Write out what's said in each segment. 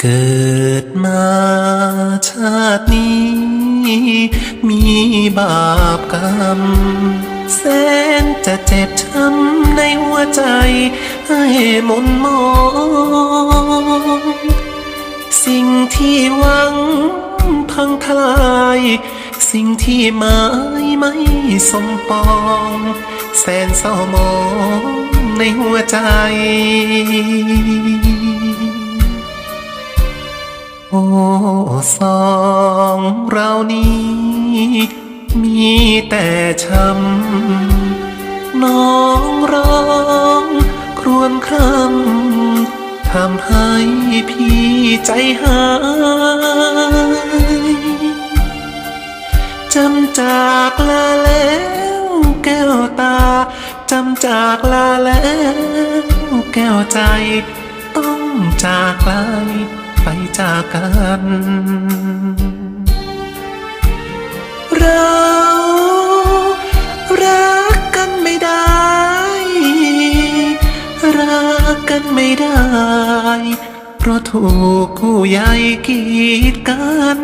เกิดมาชาตินี้ มีบาปกรรม แสนจะเจ็บช้ำในหัวใจ ให้มนมอง สิ่งที่หวังพังทลาย สิ่งที่หมายไม่สมปอง แสนเศร้ามองในหัวใจ สองเรานี้ มีแต่ช้ำน้องร้องครวญครำทำให้พี่ใจหายจำจากลาแล้วแก้วตาจำจากลาแล้วแก้วใจ ต้องจากไกล ไปจากกัน เรารักกันไม่ได้ รักกันไม่ได้ เพราะถูกคู่ใหญ่กีดกัน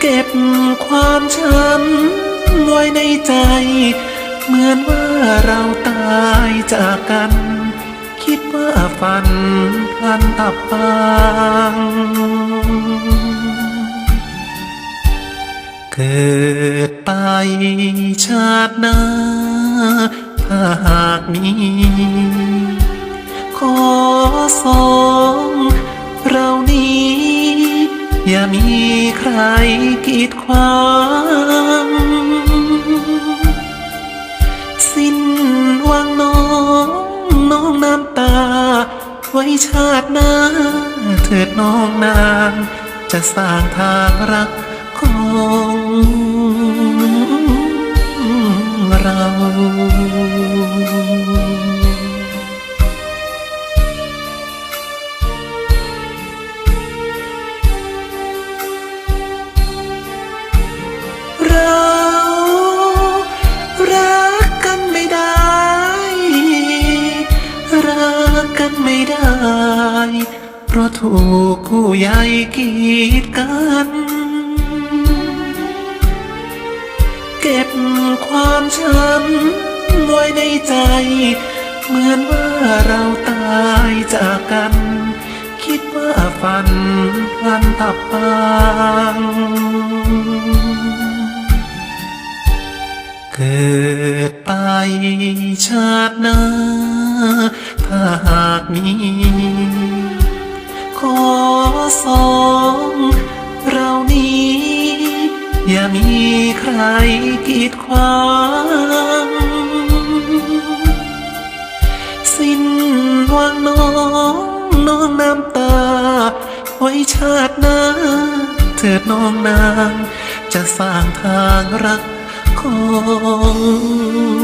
เก็บความช้ำไว้ในใจ เหมือนว่าเราตายจากกัน คิดว่าฝันพลันอับปางเกิดไปชาติหน้าถ้าหากมีขอสองเรานี้ อย่ามีใครกีดขวาง ว้ชาติหน้า เถิดน้องนาง จะสร้างทางรักของ เพราะถูกผู้ใหญ่กีดกัน เก็บความช้ำไว้ในใจ เหมือนว่าเราตายจากกัน คิดว่าฝันพลันตับปางเกิดไปชาติหน้าถ้าหากมี สองเรานี้ อย่ามีใครกีดขวางสิ้นหวังน้องน้องน้ำตา ไว้ชาติหน้าเถิดน้องนาง จะสร้างทางรักของ